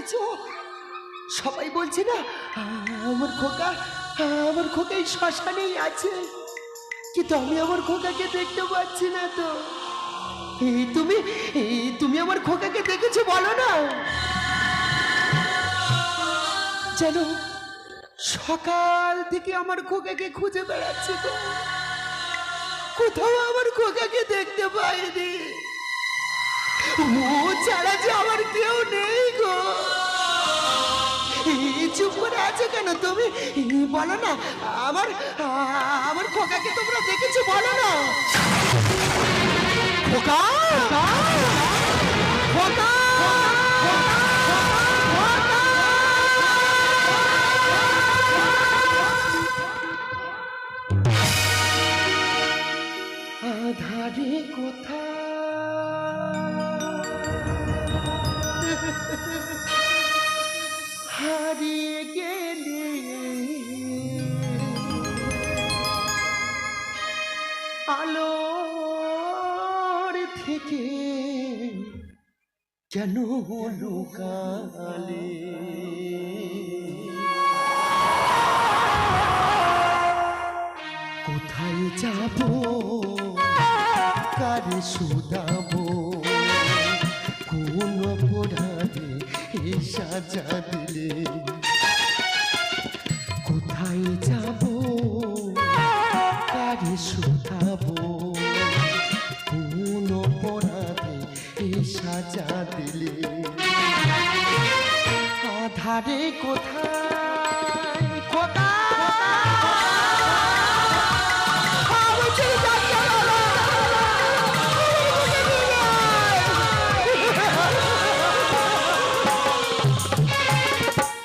দেখেছ? সবাই বলছে না, আমার খোকা, আমার শ্মশানেই আছে। কিন্তু আমি আমার খোকাকে দেখতে পাচ্ছি না তো। এই তুমি এই তুমি আমার খোকাকে দেখেছ বলো না। যেন সকাল থেকে আমার খোকাকে খুঁজে বেড়াচ্ছি তো। কোথাও আমার খোকাকে দেখতে পাইনি। ও ছাড়া যে আমার কেউ নেই। কেন তুমি? বলো না আমার আমার খোকাকে তোমরা দেখেছ, বলো না। খোকা? কোথা? হারিয়ে গেলে আলোর থেকে কেন হলো কালে? কোথায় যাব? কারে শুধাবো? কোন অপরাধে এ সাজা দিলে? আধারে কোথায়?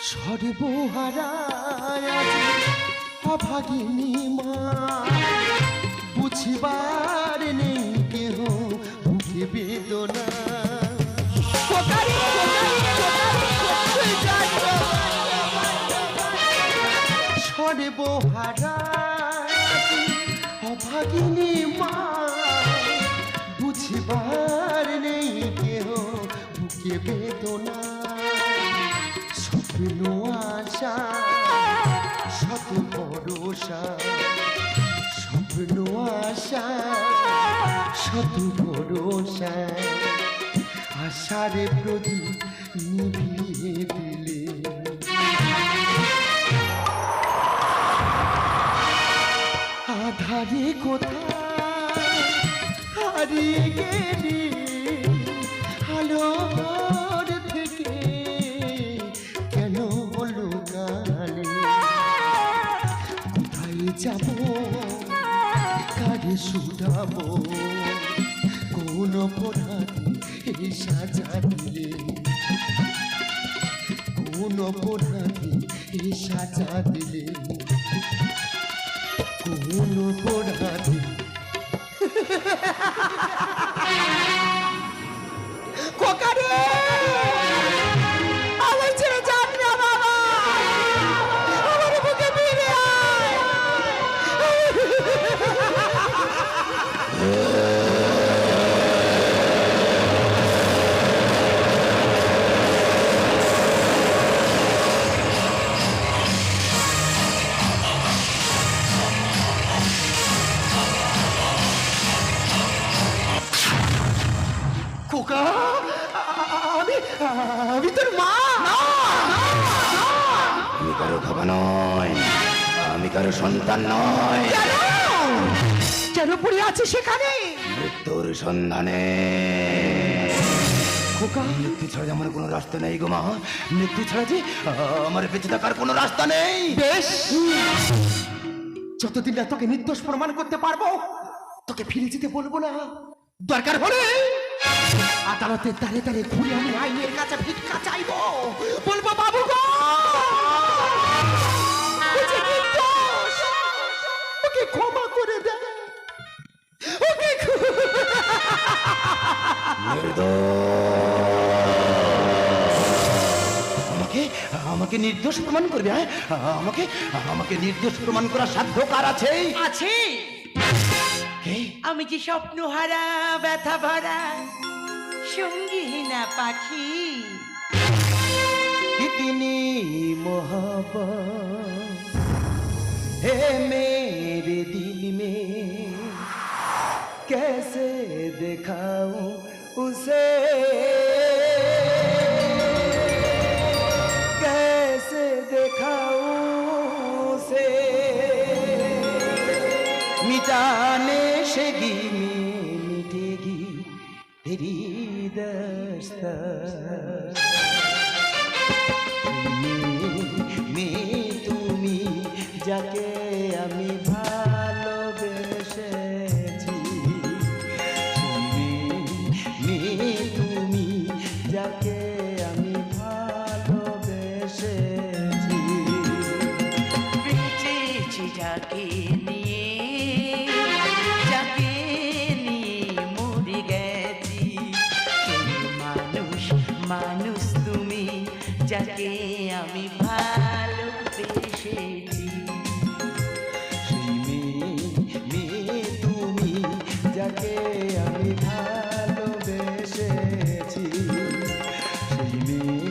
সর্বহারা অভাগিনী মা। বুঝিবার নেই কেহ বুঝে বেদনা। অভাগিনী মা, বুঝিবার নেই কেহ, বুকে বেদনা। স্বপ্ন আশা শত ভরসা। স্বপ্ন আশা শত ভরসা। আশারে প্রদীপ নিভিয়ে দিলে। আধারে কোথায়? হারিয়ে গেলি আলোর থেকে কেন হলো কালে কোথায় যাব? কারে শুধাবো? কোন অপরাধী সাজা দিলে কোন অপরাধী সাজা দিলে? কোন অপরাধী কোকারে খোকা আমি আমি তোর মা। আমি কারও খাবা নয় আমি কারও সন্তান নয় কেন? কেন পড়ে আছে সেখানে? মৃত্যুর সন্ধানে। খোকা। মৃত্যু ছাড়া আমার কোনো রাস্তা নেই গো মা। মৃত্যু ছাড়া যে আমার বেঁচে থাকার কোনো রাস্তা নেই। বেশ। যতদিন না তোকে নির্দোষ প্রমাণ করতে পারব তোকে ফিরে যেতে বলব না। দরকার হলে আদালতের দাঁড়ে দাঁড়ে ঘুরে আমি আইনের কাছে ভিক্ষা চাইব। বলব বাবু গো! ওকে ক্ষমা করে দে। ওকে আমাকে আমাকে নির্দোষ প্রমাণ করবে হ্যাঁ? আমাকে আমাকে নির্দোষ প্রমাণ করার সাধ্য কার আছে আছে আমি যে স্বপ্নহারা ব্যথা ভরা সঙ্গীহীনা পাখি कितनी मोहब्बत है मेरे दिल में कैसे दिखाऊं उसे আমি ভালোবেসেছি। সেই মেয়ে মেয়ে তুমি যাকে আমি ভালোবেসেছি। সেই মেয়ে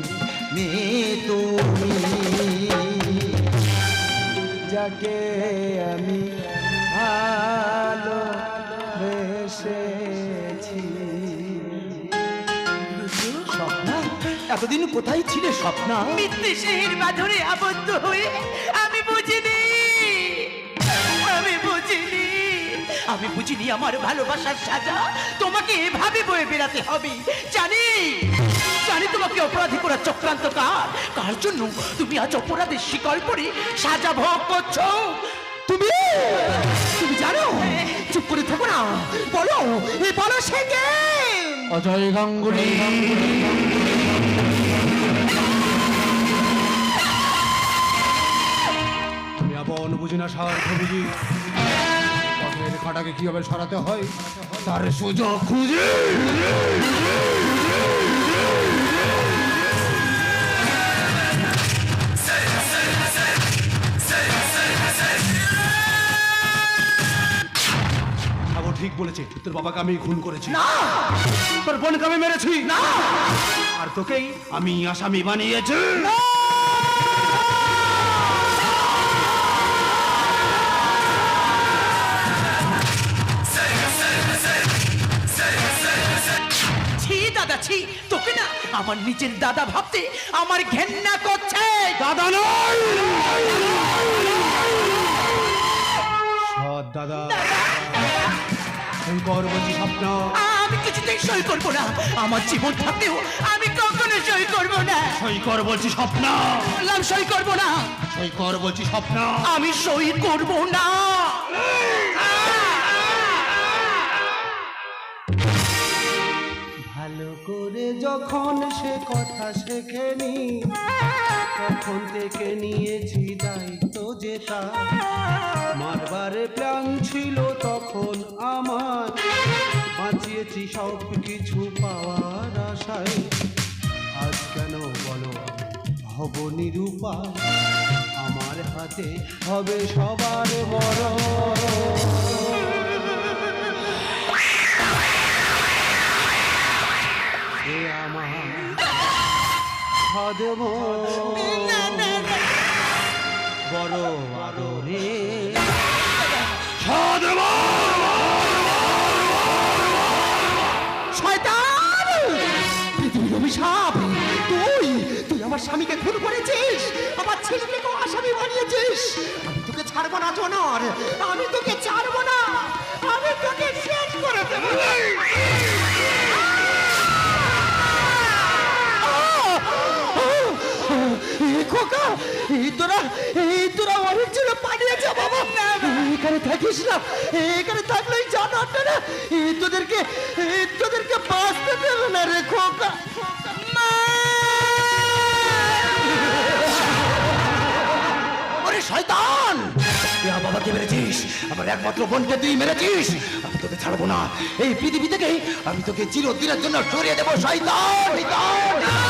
মেয়ে তুমি যাকে এতদিন কোথায় ছিলে স্বপ্না? বিদ্বেষের বাঁধরে আবদ্ধ হয়ে আমি বুঝিনি। আমি বুঝিনি। আমি বুঝিনি আমার ভালোবাসার সাজা। তোমাকে এভাবে বয়ে বেড়াতে হবে। জানি জানি তোমাকে অপরাধী করার চক্রান্ত কার। কার জন্য তুমি আজ অপরাধের শিকল করে সাজা ভোগ করছ? তুমি তুমি জানো? চুপ করে থাকো না। বলো এই বলো সে কে? অজয় গাঙ্গুলি। আমি আপন বুঝি না স্বার্থ বুঝি পথের কাটাকে কীভাবে সরাতে হয়? তার সুযোগ খুঁজে। ঠিক বলেছে তোর বাবাকে আমি খুন করেছি। তোর বোনকে আমি মেরেছি। না! আর তোকেই আমি আসামি বানিয়েছি। ছি দাদা ছি তোকে না আমার নিজের দাদা ভাবতে আমার ঘেন্না করছে। দাদা নয়! সৎ দাদা। শঙ্কর বলছি স্বপ্ন। আমি কিছুতেই সই করব না। আমার জীবন থাকতেও আমি কখনো সই করব না। শঙ্কর বলছি স্বপ্ন। বললাম সই করব না। শঙ্কর বলছি স্বপ্ন। আমি সই করব না। করে যখন সে কথা শেখেনি, তখন থেকে নিয়েছি দায়িত্ব যেটা। মারবারে প্ল্যান ছিল তখন আমার, বাঁচিয়েছি সব কিছু পাওয়ার আশায়। আজ কেন বলো হব নিরূপা আমার হাতে হবে সবার হদম বড় আদরে। শয়তান! পৃথিবীর অভিশাপ। তুই তুই আমার স্বামীকে খুন করেছিস। আমার ছেলেকে আসামি বানিয়েছিস। আমি তোকে ছাড়বো না জনর। আমি তোকে থাকিস না এখানে থাকলেই জানাটা না তোদেরকে তোদেরকে বাঁচতে দেবে না রে ওরে শয়তান! আমার বাবাকে মেরেছিস, আমার একমাত্র বোনকে তুই মেরেছিস। আমি তোকে ছাড়বো না। এই পৃথিবী থেকে আমি তোকে চিরদিনের জন্য সরিয়ে দেবো, শয়তান শয়তান!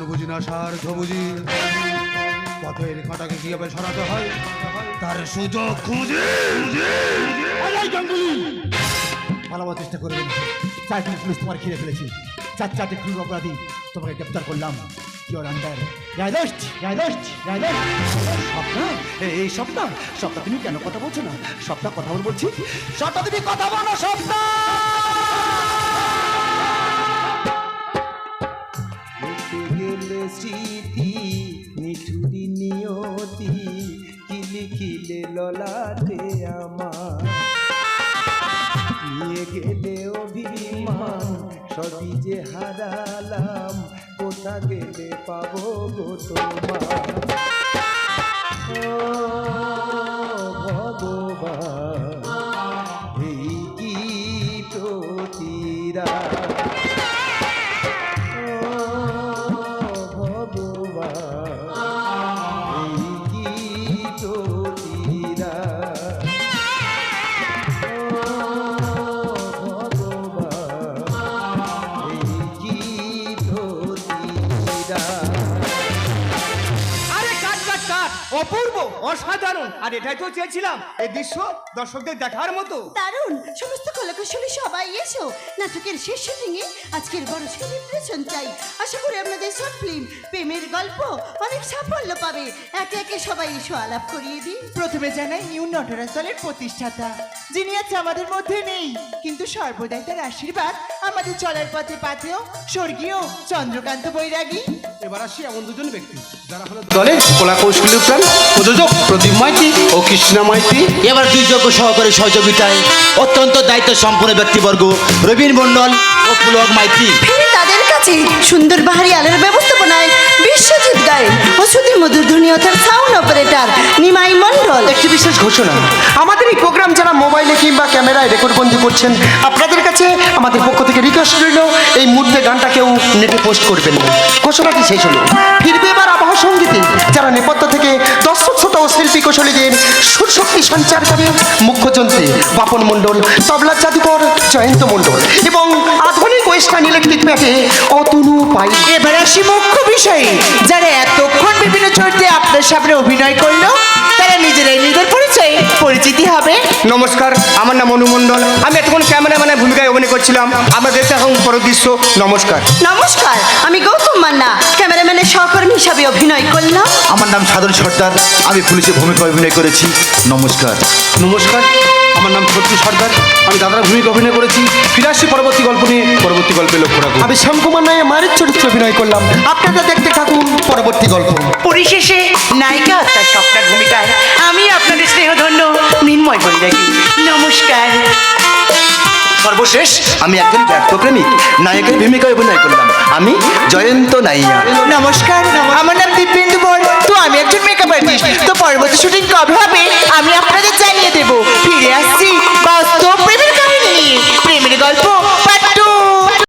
আপন বুঝি না স্বার্থ বুঝি। পথের কাঁটাকে কীভাবে সরাতে হয় তার সুযোগ খুঁজে। পালাবার চেষ্টা করবেন। চারটি পুলিশ তোমার ঘিরে ফেলেছি। চার চারটে খুন অপরাধী তোমাকে গ্রেপ্তার করলাম। ইউর আন্ডার স্বপ্না এই স্বপ্না স্বপ্না তুমি কেন কথা বলছো না? স্বপ্না কথা বল বলছি। স্বপ্না তুমি কথা বলো স্বপ্না! ললাটে আমার। নিয়ে গেলে অভিমান সবই যে হারালাম কোথা গেলে পাবো গো তোমার? অসাধারণ। আর এটাই তো চেয়েছিলাম এই দৃশ্য দর্শকদের দেখার মতো। দারুণ। সমস্ত কলাকুশলী সবাই এসো। নাটকের শেষ শুটিংয়ে আজকের বড় সেলিব্রেশন চাই। আশা করি আপনাদের শর্ট ফিল্ম প্রেমের গল্প অনেক সাফল্য পাবে। একে একে সবাই এসো আলাপ করিয়ে দিই। প্রথমে জানাই নিউ নটরাজ দলের প্রতিষ্ঠাতা। যিনি আজ আমাদের মধ্যে নেই কিন্তু সর্বদাই তার আশীর্বাদ আমাদের চলার পথে পাথেও স্বর্গীয় চন্দ্রকান্ত বৈরাগী। এবার আসি এমন দুজন ব্যক্তি। দলে কলা কৌশলী প্রযোজক প্রদীপ মাইতি ও কৃষ্ণা মাইতি। এবার দুই যোগ্য সহকারী সহযোগিতায় অত্যন্ত দায়িত্ব সম্পন্ন ব্যক্তিবর্গ রবীন মণ্ডল ও পুলক মাইতি। তাদের কাছে সুন্দর বাহারি আলোর ব্যবস্থাপনায় বিশ্বজিৎ গায়েন ও মধুর ধ্বনিয়তার সাউন্ড অপারেটর নিমাই মণ্ডল। একটি বিশেষ ঘোষণা আমাদের এই প্রোগ্রাম যারা মোবাইলে কিংবা ক্যামেরায় রেকর্ড বন্দি করছেন আপনাদের কাছে আমাদের পক্ষ রিকোয়েস্ট রইল। এই মুহূর্তে গানটা কেউ নেটে পোস্ট করবেন না। ঘোষণাটি শেষ হলো? ফিরবে এবার আবহাওয়া সঙ্গীতে। যারা নেপথ্য থেকে দর্শক শ্রোতা ও শিল্পী কুশলীদের সুরশক্তি সঞ্চার করে, মুখ্য যন্ত্রে বাপন মণ্ডল, তবলা জাদুকর, জয়ন্ত মণ্ডল এবং আধুনিক ওয়েস্টার্ন ইলেকট্রিক প্যাকে অতনু পাই এবার আসি মুখ্য বিষয়ে। যারা এতক্ষণ বিভিন্ন চরিত্রে আপনার সামনে অভিনয় করল, তারা নিজেরাই নিজের পরিচয়, পরিচিতি হবে? নমস্কার আমার নাম অনুমন্ডল আমি এতক্ষণ ক্যামেরাম্যানের ভূমিকায় অভিনয় করছিলাম। আমরা দেখতে এখন পরদৃশ্য নমস্কার। নমস্কার আমি গৌতম মান্না ক্যামেরাম্যানের সহকর্মী হিসাবে অভিনয় করলাম। আমার নাম সাধন সর্দার আমি পুলিশের ভূমিকায় অভিনয় করেছি। নমস্কার। নমস্কার। আমার নাম সত্যি সর্দার। আমি দাদার ভূমিকা অভিনয় করেছি। ফিরে আসছি পরবর্তী গল্প নিয়ে। পরবর্তী গল্পে লক্ষ্য রাখব আমি শ্যামকুমার নায়ে মায়ের চরিত্রে অভিনয় করলাম। আপনারা দেখতে থাকুন পরবর্তী গল্প। পরিশেষে নায়িকা তার স্বপ্নের ভূমিকায়। আমি আপনাদের স্নেহ ধন্য মৃন্ময় দেখি নমস্কার। সর্বশেষ আমি একজন ব্যর্থ প্রেমিক নায়কের ভূমিকায় অভিনয় করলাম। আমি জয়ন্ত নাইয়া। নমস্কার আমার নাম দীপেন্দু বর তো আমি একজন মেকআপ আর্টিস্ট তো পরবর্তী শুটিং কবে হবে? আমি আপনাদের জানিয়ে দেব। ফিরে আসছি বাস্তব প্রেমের কাহিনী। নিয়ে প্রেমের গল্প